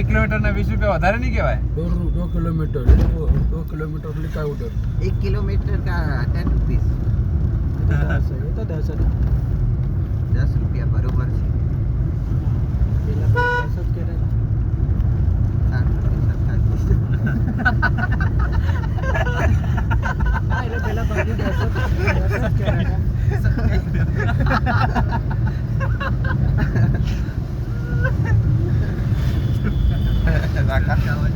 એક કિલોમીટર ના વીસ રૂપિયા વધારે નહીં કહેવાય दो रु- दो किलोमीटर है वो दो किलोमीटर लिखा है उधर एक किलोमीटर का टेन रुपीस तो दस है दस रुपया बरोबर છે સાત સત્તાવીસ ખોટા કા પાછળ તેવા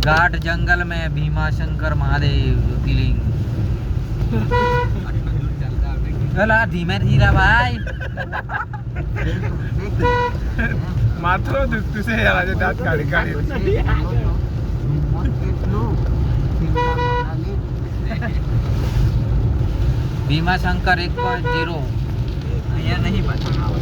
घाट जंगल में भीमा शंकर महादेव ज्योतिर्लिंग अला धीमे धीरे भाई માથું દુખતું છે યાર આજે દાંત કાઢી કાઢી भीमा शंकर एक पॉइंट जीरो અહીંયા નહીં પાછળ ચાલો